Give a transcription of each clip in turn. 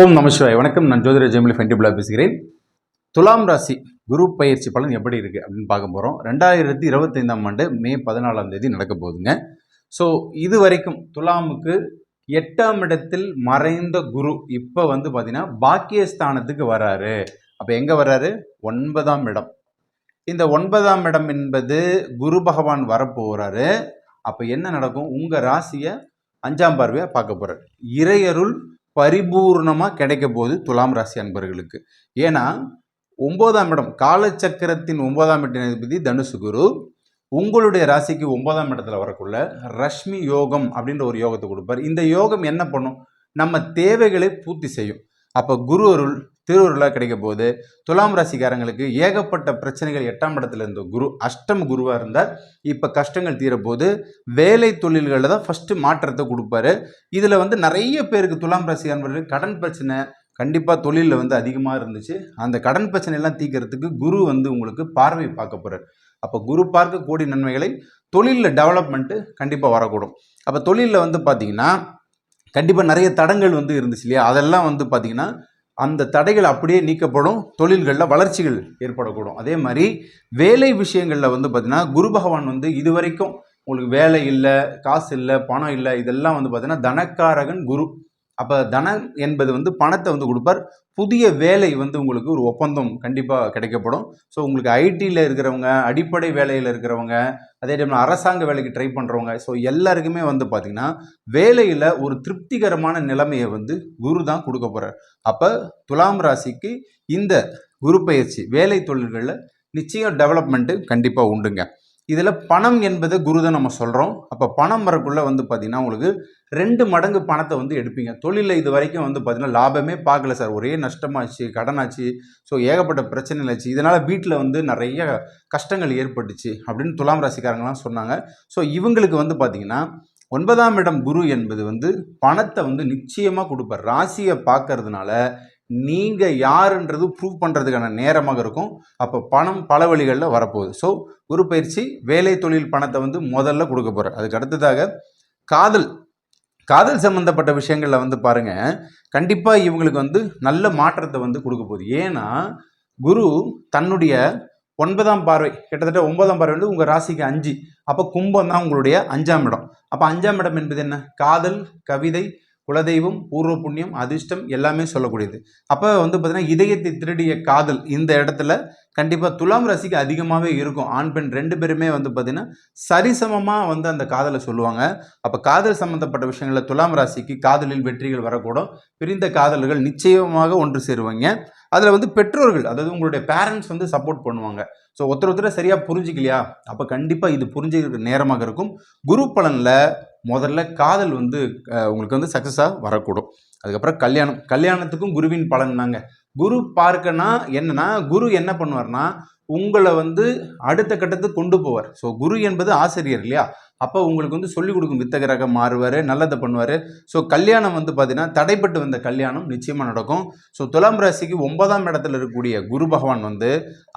ஓம் நமசிவாய் வணக்கம். நான் ஜோதிட ஜெமிலி ஃபென்டிபிளா பேசுகிறேன். துலாம் ராசி குரு பயிற்சி பலன் எப்படி இருக்குது அப்படின்னு பார்க்க போகிறோம் ரெண்டாயிரத்தி இருபத்தைந்தாம் ஆண்டு மே பதினாலாம் தேதி நடக்க போகுதுங்க. ஸோ இது வரைக்கும் துலாமுக்கு எட்டாம் இடத்தில் மறைந்த குரு இப்போ வந்து பார்த்தீங்கன்னா பாக்கியஸ்தானத்துக்கு வராரு. அப்போ எங்கே வராரு? ஒன்பதாம் இடம். இந்த ஒன்பதாம் இடம் என்பது குரு பகவான் வரப்போகிறாரு அப்போ என்ன நடக்கும்? உங்கள் ராசியை அஞ்சாம் பார்வையாக பார்க்க போகிறார் இறையருள் பரிபூர்ணமாக கிடைக்க போகுது துலாம் ராசி அன்பர்களுக்கு. ஏன்னா ஒன்பதாம் இடம் காலச்சக்கரத்தின் ஒன்பதாம் இடத்தின் தனுசு குரு. உங்களுடைய ராசிக்கு ஒன்பதாம் இடத்துல வரக்குள்ள ரஷ்மி யோகம் அப்படின்ற ஒரு யோகத்தை கொடுப்பார். இந்த யோகம் என்ன பண்ணும்? நம்ம தேவைகளை பூர்த்தி செய்யும். அப்போ குரு அருள் திருவருளாக கிடைக்க போகுது. துலாம் ராசிக்காரங்களுக்கு ஏகப்பட்ட பிரச்சனைகள் எட்டாம் இடத்துல இருந்த குரு அஷ்டம குருவாக இருந்தால் இப்போ கஷ்டங்கள் தீரப்போது வேலை தொழில்களில் தான் ஃபஸ்ட்டு மாற்றத்தை கொடுப்பாரு. இதில் வந்து நிறைய பேருக்கு துலாம் ராசி கடன் பிரச்சனை கண்டிப்பாக தொழிலில் வந்து அதிகமாக இருந்துச்சு. அந்த கடன் பிரச்சனையெல்லாம் தீக்கிறதுக்கு குரு வந்து உங்களுக்கு பார்வை பார்க்க போகிறார் அப்போ குரு பார்க்க கூடிய நன்மைகளை தொழிலில் டெவலப்மெண்ட்டு கண்டிப்பாக வரக்கூடும். அப்போ தொழிலில் வந்து பார்த்தீங்கன்னா கண்டிப்பாக நிறைய தடங்கள் வந்து இருந்துச்சு இல்லையா? அதெல்லாம் வந்து பார்த்திங்கன்னா அந்த தடைகள் அப்படியே நீக்கப்படும் தொழில்களில் வளர்ச்சிகள் ஏற்படக்கூடும். அதே மாதிரி வேலை விஷயங்களில் வந்து பார்த்திங்கன்னா குரு பகவான் வந்து இது வரைக்கும் உங்களுக்கு வேலை இல்லை காசு இல்லை பணம் இல்லை இதெல்லாம் வந்து பார்த்திங்கன்னா தனக்காரகன் குரு. அப்போ தனம் என்பது வந்து பணத்தை வந்து கொடுப்பார். புதிய வேலை வந்து உங்களுக்கு ஒரு ஒப்பந்தம் கண்டிப்பாக கிடைக்கப்படும். ஸோ உங்களுக்கு ஐடியில் இருக்கிறவங்க அடிப்படை வேலையில் இருக்கிறவங்க அதே டைமில் அரசாங்க வேலைக்கு ட்ரை பண்ணுறவங்க ஸோ எல்லாருக்குமே வந்து பார்த்திங்கன்னா வேலையில் ஒரு திருப்திகரமான நிலைமையை வந்து குரு தான் கொடுக்க போகிறார் அப்போ துலாம் ராசிக்கு இந்த குரு பயிற்சி வேலை தொழில்களில் நிச்சயம் டெவலப்மெண்ட்டு கண்டிப்பாக உண்டுங்க. இதில் பணம் என்பது குருதை நம்ம சொல்கிறோம் அப்போ பணம் வரக்குள்ளே வந்து பார்த்திங்கன்னா உங்களுக்கு ரெண்டு மடங்கு பணத்தை வந்து எடுப்பீங்க. தொழிலில் இது வரைக்கும் வந்து பார்த்திங்கன்னா லாபமே பார்க்கல சார். ஒரே நஷ்டமாச்சு கடனாச்சு. ஸோ ஏகப்பட்ட பிரச்சனைகள் ஆச்சு. இதனால் வீட்டில் வந்து நிறைய கஷ்டங்கள் ஏற்பட்டுச்சு அப்படின்னு துலாம் ராசிக்காரங்களாம் சொன்னாங்க. ஸோ இவங்களுக்கு வந்து பார்த்திங்கன்னா ஒன்பதாம் இடம் குரு என்பது வந்து பணத்தை வந்து நிச்சயமாக கொடுப்பார். ராசியை பார்க்கறதுனால நீங்கள் யாருன்றது ப்ரூவ் பண்ணுறதுக்கான நேரமாக இருக்கும். அப்போ பணம் பல வழிகளில் வரப்போகுது. ஸோ குரு பயிற்சி வேலை தொழில் பணத்தை வந்து முதல்ல கொடுக்க போகிறார் அதுக்கு அடுத்ததாக காதல். காதல் சம்மந்தப்பட்ட விஷயங்களில் வந்து பாருங்கள் கண்டிப்பாக இவங்களுக்கு வந்து நல்ல மாற்றத்தை வந்து கொடுக்க போகுது. ஏன்னா குரு தன்னுடைய ஒன்பதாம் பார்வை கிட்டத்தட்ட ஒன்பதாம் பார்வை வந்து உங்கள் ராசிக்கு அஞ்சு. அப்போ கும்பம் தான் உங்களுடைய அஞ்சாம் இடம். அப்போ அஞ்சாம் இடம் என்பது என்ன? காதல் கவிதை குலதெய்வம் பூர்வ புண்ணியம் அதிர்ஷ்டம் எல்லாமே சொல்லக்கூடியது. அப்போ வந்து பார்த்தீங்கன்னா இதயத்தை திருடிய காதல் இந்த இடத்துல கண்டிப்பாக துலாம் ராசிக்கு அதிகமாகவே இருக்கும். ஆண் பெண் ரெண்டு பேருமே வந்து பார்த்திங்கன்னா சரிசமமாக வந்து அந்த காதலை சொல்லுவாங்க. அப்போ காதல் சம்மந்தப்பட்ட விஷயங்களில் துலாம் ராசிக்கு காதலில் வெற்றிகள் வரக்கூடும். பிரிந்த காதல்கள் நிச்சயமாக ஒன்று சேருவாங்க. அதில் வந்து பெற்றோர்கள் அதாவது உங்களுடைய பேரண்ட்ஸ் வந்து சப்போர்ட் பண்ணுவாங்க. ஸோ ஒருத்தர் ஒருத்தரை சரியாக புரிஞ்சிக்கலையா? அப்போ கண்டிப்பாக இது புரிஞ்சுக்கிற நேரமாக இருக்கும். குரு பலனில் முதல்ல காதல் வந்து உங்களுக்கு வந்து சக்ஸஸாக வரக்கூடும். அதுக்கப்புறம் கல்யாணம். கல்யாணத்துக்கும் குருவின் பலன் தாங்க. குரு பார்க்கனா என்னன்னா குரு என்ன பண்ணுவார்னா உங்களை வந்து அடுத்த கட்டத்துக்கு கொண்டு போவார். ஸோ குரு என்பது ஆசிரியர் இல்லையா? அப்போ உங்களுக்கு வந்து சொல்லிக் கொடுக்கும். வித்தகராக மாறுவார் நல்லதை பண்ணுவார். ஸோ கல்யாணம் வந்து பார்த்தீங்கன்னா தடைப்பட்டு வந்த கல்யாணம் நிச்சயமாக நடக்கும். ஸோ துலாம் ராசிக்கு ஒன்பதாம் இடத்துல இருக்கக்கூடிய குரு பகவான் வந்து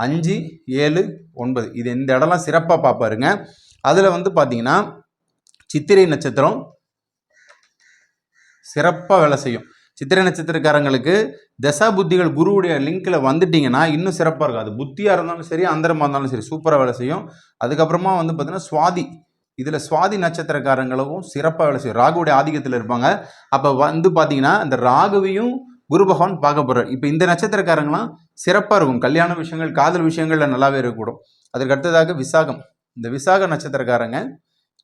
அஞ்சு ஏழு ஒன்பது. இது இந்த இடம்லாம் சிறப்பாக பார்ப்பாருங்க அதில் வந்து பார்த்தீங்கன்னா சித்திரை நட்சத்திரம் சிறப்பாக வேலை செய்யும். சித்திரை நட்சத்திரக்காரங்களுக்கு தசா புத்திகள் குருவுடைய லிங்கில் வந்துட்டிங்கன்னா இன்னும் சிறப்பாக இருக்கும். அது புத்தியாக இருந்தாலும் சரி அந்தரமாக இருந்தாலும் சரி சூப்பராக வேலை செய்யும். அதுக்கப்புறமா வந்து பார்த்திங்கன்னா சுவாதி. இதில் சுவாதி நட்சத்திரக்காரங்களுக்கும் சிறப்பாக வேலை செய்யும். ராகுவுடைய ஆதிக்கத்தில் இருப்பாங்க. அப்போ வந்து பார்த்தீங்கன்னா இந்த ராகுவையும் குரு பகவான் பார்க்க போகிறார் இப்போ இந்த நட்சத்திரக்காரங்களாம் சிறப்பாக இருக்கும். கல்யாண விஷயங்கள் காதல் விஷயங்களில் நல்லாவே இருக்கக்கூடும். அதற்கு அடுத்ததாக விசாகம். இந்த விசாக நட்சத்திரக்காரங்க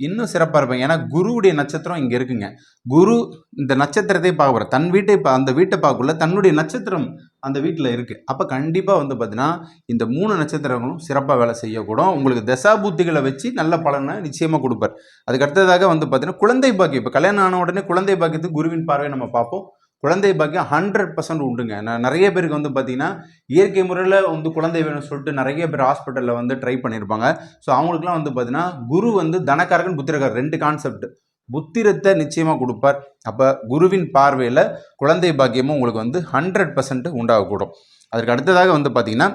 இன்னும் சிறப்பாக இருப்பாங்க ஏன்னா குருவுடைய நட்சத்திரம் இங்கே இருக்குங்க. குரு இந்த நட்சத்திரத்தை பார்க்க போகிற தன் வீட்டை அந்த வீட்டை பார்க்கக்குள்ள தன்னுடைய நட்சத்திரம் அந்த வீட்டில் இருக்குது அப்போ கண்டிப்பாக வந்து பார்த்தீங்கன்னா இந்த மூணு நட்சத்திரங்களும் சிறப்பாக வேலை செய்யக்கூடும். உங்களுக்கு தசாபூத்திகளை வச்சு நல்ல பலனை நிச்சயமாக கொடுப்பார். அதுக்கு அடுத்ததாக வந்து பார்த்தீங்கன்னா குழந்தை பாக்கியம். இப்போ கல்யாணம் ஆன உடனே குழந்தை பாக்கியத்துக்கு குருவின் பார்வை நம்ம பார்ப்போம். குழந்தை பாக்கியம் ஹண்ட்ரட் பர்சன்ட் உண்டுங்க. நான் நிறைய பேருக்கு வந்து பார்த்தீங்கன்னா இயற்கை முறையில் வந்து குழந்தை வேணும்னு சொல்லிட்டு நிறைய பேர் ஹாஸ்பிட்டலில் வந்து ட்ரை பண்ணியிருப்பாங்க ஸோ அவங்களுக்குலாம் வந்து பார்த்தீங்கன்னா குரு வந்து தனக்காரகன் புத்திரக்காரர் ரெண்டு கான்செப்ட் புத்திரத்தை நிச்சயமாக கொடுப்பார். அப்போ குருவின் பார்வையில் குழந்தை பாக்கியமும் உங்களுக்கு வந்து ஹண்ட்ரட் பர்சன்ட் உண்டாகக்கூடும். அதற்கு அடுத்ததாக வந்து பார்த்திங்கன்னா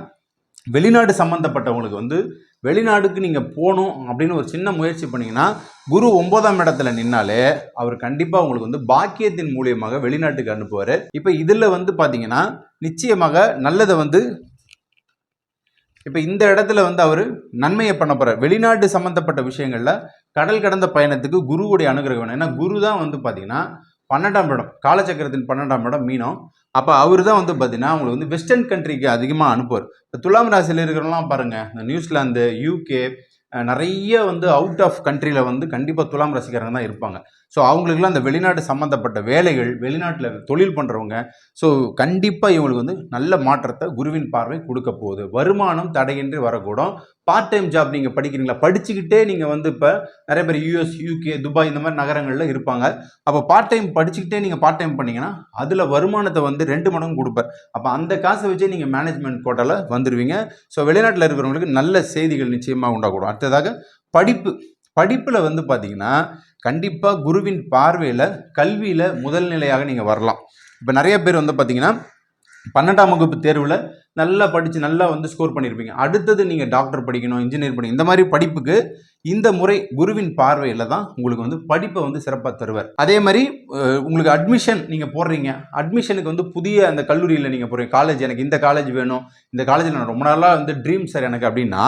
வெளிநாடு சம்மந்தப்பட்டவங்களுக்கு வந்து வெளிநாடுக்கு நீங்கள் போகணும் அப்படின்னு ஒரு சின்ன முயற்சி பண்ணிங்கன்னா குரு ஒன்பதாம் இடத்துல நின்னாலே அவர் கண்டிப்பாக உங்களுக்கு வந்து பாக்கியத்தின் மூலியமாக வெளிநாட்டுக்கு அனுப்புவார். இப்போ இதில் வந்து பார்த்தீங்கன்னா நிச்சயமாக நல்லதை வந்து இப்போ இந்த இடத்துல வந்து அவர் நன்மையை பண்ண போகிறார் வெளிநாட்டு சம்மந்தப்பட்ட விஷயங்களில் கடல் கடந்த பயணத்துக்கு குருவுடைய அனுகிரகம் வேணும். ஏன்னா குரு தான் வந்து பார்த்தீங்கன்னா பன்னெண்டாம் இடம் காலச்சக்கரத்தின் பன்னெண்டாம் இடம் மீனம். அப்போ அவர் தான் வந்து பார்த்தீங்கன்னா அவங்களை வந்து வெஸ்டர்ன் கண்ட்ரிக்கு அதிகமாக அனுப்புவார். இப்போ துலாம் ராசியில் இருக்கிறவங்களாம் பாருங்கள் இந்த நியூசிலாந்து யூகே நிறைய வந்து அவுட் ஆஃப் கண்ட்ரியில் வந்து கண்டிப்பாக துலாம் ரசிகரங்க தான் இருப்பாங்க. ஸோ அவங்களுக்குலாம் அந்த வெளிநாட்டு சம்மந்தப்பட்ட வேலைகள் வெளிநாட்டில் தொழில் பண்ணுறவங்க ஸோ கண்டிப்பாக இவங்களுக்கு வந்து நல்ல மாற்றத்தை குருவின் பார்வை கொடுக்க போகுது. வருமானம் தடையின்றி வரக்கூடும். பார்ட் டைம் ஜாப் நீங்கள் படிக்கிறீங்களா? படிச்சுக்கிட்டே நீங்கள் வந்து இப்போ நிறைய பேர் யூஎஸ் யூகே துபாய் இந்த மாதிரி நகரங்களில் இருப்பாங்க. அப்போ பார்ட் டைம் படிச்சுக்கிட்டே நீங்கள் பார்ட் டைம் பண்ணிங்கன்னா அதில் வருமானத்தை வந்து ரெண்டு மடங்கு கொடுப்பார். அப்போ அந்த காசை வச்சே நீங்கள் மேனேஜ்மெண்ட் கோட்டாவில் வந்துடுவீங்க ஸோ வெளிநாட்டில் இருக்கிறவங்களுக்கு நல்ல செய்திகள் நிச்சயமாக உண்டாகக்கூடும். அடுத்ததாக படிப்பு. படிப்பில் வந்து பார்த்தீங்கன்னா கண்டிப்பாக குருவின் பார்வையில் கல்வியில் முதல் நிலையாக நீங்கள் வரலாம். இப்போ நிறைய பேர் வந்து பார்த்தீங்கன்னா பன்னெண்டாம் வகுப்பு தேர்வில் நல்லா படித்து நல்லா வந்து ஸ்கோர் பண்ணியிருப்பீங்க அடுத்தது நீங்கள் டாக்டர் படிக்கணும் இன்ஜினியர் படிக்கணும் இந்த மாதிரி படிப்புக்கு இந்த முறை குருவின் பார்வையில் தான் உங்களுக்கு வந்து படிப்பை வந்து சிறப்பாக தருவார். அதே மாதிரி உங்களுக்கு அட்மிஷன் நீங்கள் போடுறீங்க. அட்மிஷனுக்கு வந்து புதிய அந்த கல்லூரியில் நீங்கள் போகிறீங்க காலேஜ் எனக்கு இந்த காலேஜ் வேணும். இந்த காலேஜில் நான் ரொம்ப நாளாக வந்து ட்ரீம் சார் எனக்கு அப்படின்னா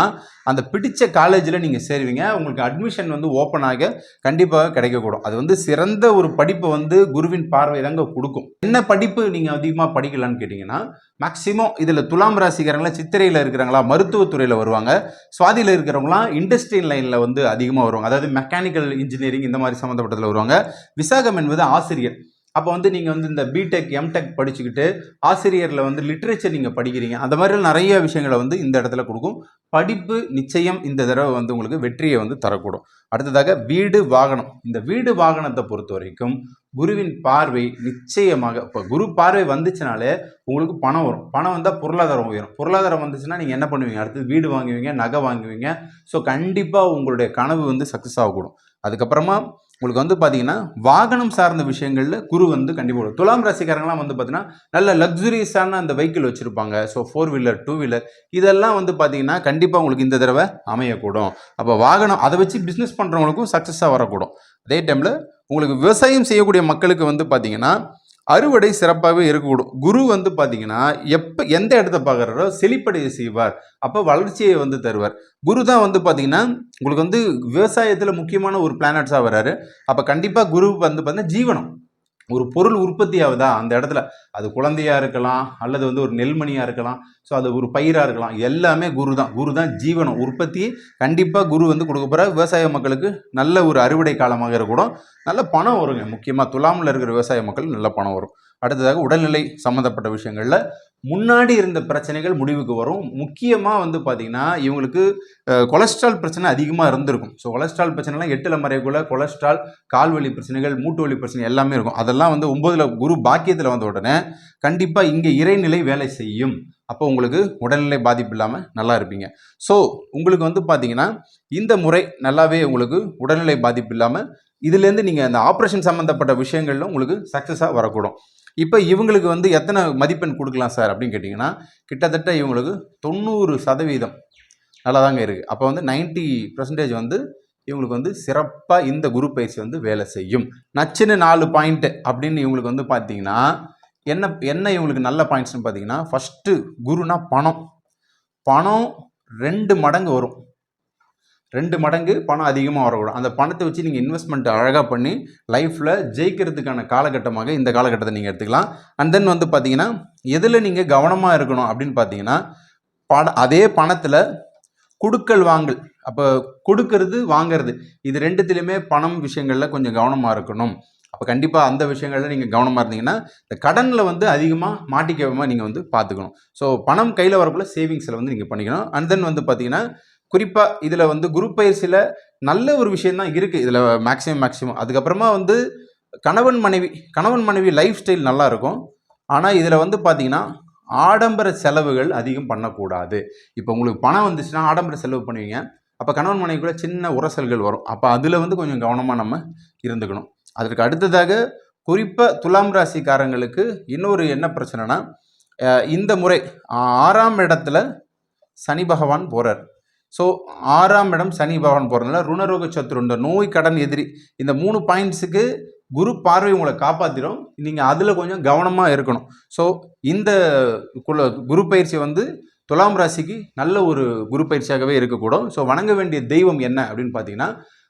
அந்த பிடிச்ச காலேஜில் நீங்கள் சேருவீங்க. உங்களுக்கு அட்மிஷன் வந்து ஓப்பன் ஆக கண்டிப்பாக கிடைக்கக்கூடும். அது வந்து சிறந்த ஒரு படிப்பை வந்து குருவின் பார்வை தாங்க கொடுக்கும். என்ன படிப்பு நீங்கள் அதிகமாக படிக்கலான்னு கேட்டிங்கன்னா மேக்ஸிமம் இதில் துலாம் ராசிக்காரங்களாம் சித்திரையில் இருக்கிறாங்களா மருத்துவத்துறையில் வருவாங்க. சுவாதியில் இருக்கிறவங்களாம் இண்டஸ்ட்ரியல் லைனில் வந்து அதிகமாக வருவாங்க. அதாவது மெக்கானிக்கல் இன்ஜினியரிங் இந்த மாதிரி சம்மந்தப்பட்டதில் வருவாங்க. விசாகம் என்பது ஆசிரியர். அப்போ வந்து நீங்கள் வந்து இந்த பிடெக் எம்டெக் படிச்சுக்கிட்டு ஆசிரியரில் வந்து லிட்ரேச்சர் நீங்கள் படிக்கிறீங்க. அந்த மாதிரி நிறைய விஷயங்களை வந்து இந்த இடத்துல கொடுக்கும். படிப்பு நிச்சயம் இந்த தடவை வந்து உங்களுக்கு வெற்றியை வந்து தரக்கூடும். அடுத்ததாக வீடு வாகனம். இந்த வீடு வாகனத்தை பொறுத்த வரைக்கும் குருவின் பார்வை நிச்சயமாக இப்போ குரு பார்வை வந்துச்சுனாலே உங்களுக்கு பணம் வரும். பணம் வந்தால் பொருளாதாரம் உயரும். பொருளாதாரம் வந்துச்சுன்னா நீங்கள் என்ன பண்ணுவீங்க? அடுத்து வீடு வாங்குவீங்க நகை வாங்குவீங்க. ஸோ கண்டிப்பாக உங்களுடைய கனவு வந்து சக்ஸஸ் ஆகக்கூடும். அதுக்கப்புறமா உங்களுக்கு வந்து பார்த்தீங்கன்னா வாகனம் சார்ந்த விஷயங்களில் குரு வந்து கண்டிப்பாக வரும். துலாம் ராசிக்காரங்களாம் வந்து பார்த்தீங்கன்னா நல்ல லக்ஸுரியஸான அந்த வெஹிக்கிள் வச்சுருப்பாங்க. So four wheeler two wheeler இதெல்லாம் வந்து பார்த்தீங்கன்னா கண்டிப்பாக உங்களுக்கு இந்த தடவை அமையக்கூடும். அப்போ வாகனம் அதை வச்சு பிஸ்னஸ் பண்ணுறவங்களுக்கும் சக்ஸஸாக வரக்கூடும். அதே டைமில் உங்களுக்கு விவசாயம் செய்யக்கூடிய மக்களுக்கு வந்து பார்த்தீங்கன்னா அறுவடை சிறப்பாகவே இருக்கக்கூடும். குரு வந்து பார்த்தீங்கன்னா எப்போ எந்த இடத்த பார்க்குறாரோ செழிப்படைய செய்வார். அப்போ வளர்ச்சியை வந்து தருவார். குரு தான் வந்து பார்த்தீங்கன்னா உங்களுக்கு வந்து விவசாயத்தில் முக்கியமான ஒரு பிளானட்ஸாக வராரு அப்போ கண்டிப்பாக குரு வந்து பார்த்தீங்கன்னா ஜீவனம். ஒரு பொருள் உற்பத்தி ஆகுதா அந்த இடத்துல அது குழந்தையா இருக்கலாம் அல்லது வந்து ஒரு நெல்மணியாக இருக்கலாம் ஸோ அது ஒரு பயிராக இருக்கலாம். எல்லாமே குரு தான் குரு தான் ஜீவனம். உற்பத்தி கண்டிப்பாக குரு வந்து கொடுக்க போகிற விவசாய மக்களுக்கு நல்ல ஒரு அறுவடை காலமாக இருக்கக்கூடும் நல்ல பணம் வருங்க. முக்கியமாக துலாமில் இருக்கிற விவசாய மக்கள் நல்ல பணம் வரும். அடுத்ததாக உடல்நிலை சம்மந்தப்பட்ட விஷயங்களில் முன்னாடி இருந்த பிரச்சனைகள் முடிவுக்கு வரும். முக்கியமாக வந்து பார்த்திங்கன்னா இவங்களுக்கு கொலஸ்ட்ரால் பிரச்சனை அதிகமாக இருந்திருக்கும். ஸோ கொலஸ்ட்ரால் பிரச்சனைலாம் எட்டில் மறைக்குள்ள கொலஸ்ட்ரால் கால்வலி பிரச்சனைகள் மூட்டு வலி பிரச்சனை எல்லாமே இருக்கும். அதெல்லாம் வந்து ஒம்பதில் குரு பாக்கியத்தில் வந்த உடனே கண்டிப்பாக இங்கே இறைநிலை வேலை செய்யும். அப்போ உங்களுக்கு உடல்நிலை பாதிப்பு இல்லாமல் நல்லா இருப்பீங்க. ஸோ உங்களுக்கு வந்து பார்த்தீங்கன்னா இந்த முறை நல்லாவே உங்களுக்கு உடல்நிலை பாதிப்பு இல்லாமல் இதுலேருந்து நீங்கள் அந்த ஆப்ரேஷன் சம்மந்தப்பட்ட விஷயங்களில் உங்களுக்கு சக்ஸஸாக வரக்கூடும். இப்போ இவங்களுக்கு வந்து எத்தனை மதிப்பெண் கொடுக்கலாம் சார்? அப்படின்னு கேட்டிங்கன்னா கிட்டத்தட்ட இவங்களுக்கு தொண்ணூறு சதவீதம் நல்லா தாங்க இருக்குது அப்போ வந்து 90% பர்சன்டேஜ் வந்து இவங்களுக்கு வந்து சிறப்பாக இந்த குரு பயிற்சி வந்து வேலை செய்யும். நச்சுன்னு நாலு பாயிண்ட்டு அப்படின்னு இவங்களுக்கு வந்து பார்த்தீங்கன்னா என்ன என்ன இவங்களுக்கு நல்ல பாயிண்ட்ஸ்னு பார்த்தீங்கன்னா ஃபஸ்ட்டு குருனா பணம். பணம் ரெண்டு மடங்கு வரும். ரெண்டு மடங்கு பணம் அதிகமாக வரக்கூடும். அந்த பணத்தை வச்சு நீங்கள் இன்வெஸ்ட்மெண்ட் அழகாக பண்ணி லைஃப்பில் ஜெயிக்கிறதுக்கான காலகட்டமாக இந்த காலகட்டத்தை நீங்கள் எடுத்துக்கலாம். அண்ட் தென் வந்து பார்த்தீங்கன்னா எதில் நீங்கள் கவனமாக இருக்கணும் அப்படின்னு பார்த்தீங்கன்னா பண அதே பணத்தில் கொடுக்கல் வாங்கல். அப்போ கொடுக்கறது வாங்கிறது இது ரெண்டுத்துலேயுமே பணம் விஷயங்களில் கொஞ்சம் கவனமாக இருக்கணும். அப்போ கண்டிப்பாக அந்த விஷயங்களில் நீங்கள் கவனமாக இருந்தீங்கன்னா இந்த கடனில் வந்து அதிகமாக மாட்டிக்காம நீங்கள் வந்து பார்த்துக்கணும் ஸோ பணம் கையில் வரக்குள்ள சேவிங்ஸில் வந்து நீங்கள் பண்ணிக்கணும். அண்ட் தென் வந்து பார்த்தீங்கன்னா குறிப்பாக இதில் வந்து குரூப் பயிற்சியில் நல்ல ஒரு விஷயம் தான் இருக்குது இதில் மேக்ஸிமம் மேக்ஸிமம் அதுக்கப்புறமா வந்து கணவன் மனைவி கணவன் மனைவி லைஃப் ஸ்டைல் நல்லாயிருக்கும் ஆனால் இதில் வந்து பார்த்தீங்கன்னா ஆடம்பர செலவுகள் அதிகம் பண்ணக்கூடாது. இப்போ உங்களுக்கு பணம் வந்துச்சுன்னா ஆடம்பர செலவு பண்ணுவீங்க. அப்போ கணவன் மனைவிக்குள்ள சின்ன உரசல்கள் வரும். அப்போ அதில் வந்து கொஞ்சம் கவனமாக நம்ம இருந்துக்கணும். அதற்கு அடுத்ததாக குறிப்பாக துலாம் ராசிக்காரங்களுக்கு இன்னொரு என்ன பிரச்சனைனா இந்த முறை ஆறாம் இடத்துல சனி பகவான் போகிறார் ஸோ ஆறாம் இடம் சனி பகவான் போகிறதுனால ருணரோக சத்துரு நோய் கடன் எதிரி. இந்த மூணு பாயிண்ட்ஸுக்கு குரு பார்வை உங்களை காப்பாற்றிடும் நீங்கள் அதில் கொஞ்சம் கவனமாக இருக்கணும். ஸோ இந்த குல குரு பயிற்சி வந்து துலாம் ராசிக்கு நல்ல ஒரு குரு பயிற்சியாகவே இருக்கக்கூடும். ஸோ வணங்க வேண்டிய தெய்வம் என்ன அப்படின்னு பார்த்தீங்கன்னா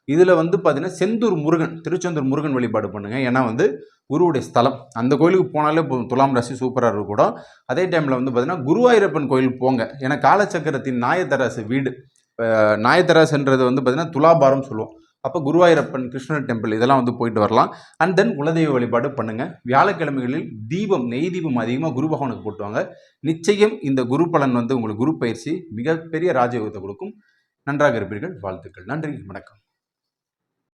இதில் வந்து பார்த்தீங்கன்னா செந்தூர் முருகன் திருச்செந்தூர் முருகன் வழிபாடு பண்ணுங்க. ஏன்னா வந்து குருவுடைய ஸ்தலம். அந்த கோயிலுக்கு போனாலே போதும். துலாம் ராசி சூப்பராக இருக்கக்கூடும். அதே டைமில் வந்து பார்த்தீங்கன்னா குருவாயூரப்பன் கோயிலுக்கு போங்க. ஏன்னா காலச்சக்கரத்தின் நாயத்தராசு வீடு. இப்போ நாயத்தராசுன்றது வந்து பார்த்தீங்கன்னா துலாபாரம் சொல்லுவோம். அப்போ குருவாயூரப்பன் கிருஷ்ணர் டெம்பிள் இதெல்லாம் வந்து போயிட்டு வரலாம். அண்ட் தென் குலதெய்வ வழிபாடு பண்ணுங்கள் வியாழக்கிழமைகளில் தீபம் நெய் தீபம் அதிகமாக குரு பகவானுக்கு போட்டுவாங்க. நிச்சயம் இந்த குரு பலன் வந்து உங்களுக்கு குரு பயிற்சி மிகப்பெரிய ராஜயோகத்தை கொடுக்கும். நன்றாக இருப்பீர்கள். வாழ்த்துக்கள். நன்றி. வணக்கம்.